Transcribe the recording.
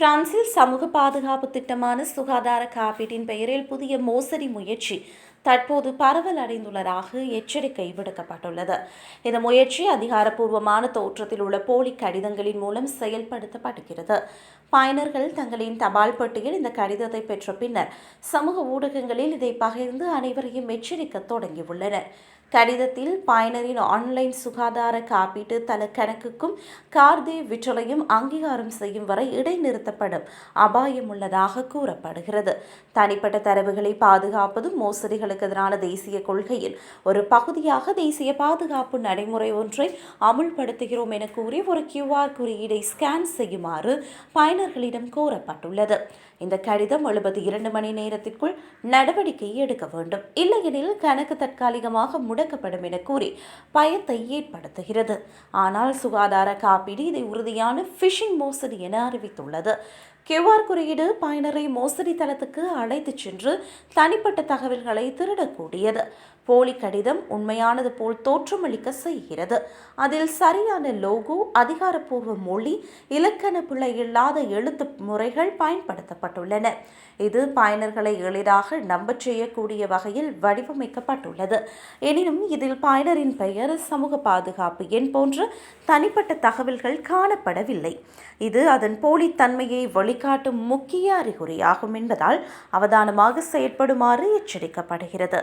பிரான்சில் சமூக பாதுகாப்பு திட்டமான சுகாதார காப்பீட்டின் பெயரில் புதிய மோசடி முயற்சி தற்போது பரவல் அடைந்துள்ளதாக எச்சரிக்கை விடுக்கப்பட்டுள்ளது. இந்த முயற்சி அதிகாரப்பூர்வமான தோற்றத்தில் உள்ள போலி கடிதங்களின் மூலம் செயல்படுத்தப்படுகிறது. பயனர்கள் தங்களின் தபால் பெட்டியில் இந்த கடிதத்தை பெற்ற பின்னர் சமூக ஊடகங்களில் இதை பகிர்ந்து அனைவரையும் எச்சரிக்க தொடங்கியுள்ளனர். கடிதத்தில் பயனரின் ஆன்லைன் சுகாதார காப்பீட்டு தல கணக்குக்கும் கார்தே விற்றலையும் அங்கீகாரம் செய்யும் வரை இடைநிறுத்தப்படும் அபாயம் உள்ளதாக கூறப்படுகிறது. தனிப்பட்ட தரவுகளை பாதுகாப்பதும் மோசடிகளுக்கு எதிரான தேசிய கொள்கையில் ஒரு பகுதியாக தேசிய பாதுகாப்பு நடைமுறை ஒன்றை அமுல்படுத்துகிறோம் என கூறி ஒரு கியூஆர் குறியீடை ஸ்கேன் செய்யுமாறு பயனர்களிடம் கோரப்பட்டுள்ளது. இந்த கடிதம் எழுபத்தி இரண்டு மணி நேரத்திற்குள் நடவடிக்கை எடுக்க வேண்டும். இல்லையெனில் கணக்கு தற்காலிகமாக முடக்கப்படும் என கூறி பயத்தை ஏற்படுத்துகிறது. ஆனால் சுகாதார காப்பீடு இதை உறுதியான ஃபிஷிங் மோசடி என அறிவித்துள்ளது. கியூஆர் குறியீடு பயனரை மோசடி தளத்துக்கு அழைத்துச் சென்று தனிப்பட்ட தகவல்களை திருடக்கூடியது. போலி கடிதம் உண்மையானது போல் தோற்றமளிக்க செய்கிறது. அதில் சரியான லோகோ அதிகாரப்பூர்வ மொழி இலக்கண பிழை இல்லாத எழுத்து முறைகள் பயன்படுத்தப்பட்டுள்ளன. இது பயனர்களை எளிதாக நம்பச் செய்யக்கூடிய வகையில் வடிவமைக்கப்பட்டுள்ளது. எனினும் இதில் பயனரின் பெயர் சமூக பாதுகாப்பு எண் போன்ற தனிப்பட்ட தகவல்கள் காணப்படவில்லை. இது அதன் போலித்தன்மையை வழிகாட்டும் முக்கிய அறிகுறியாகும் என்பதால் அவதானமாக செயற்படுமாறு எச்சரிக்கப்படுகிறது.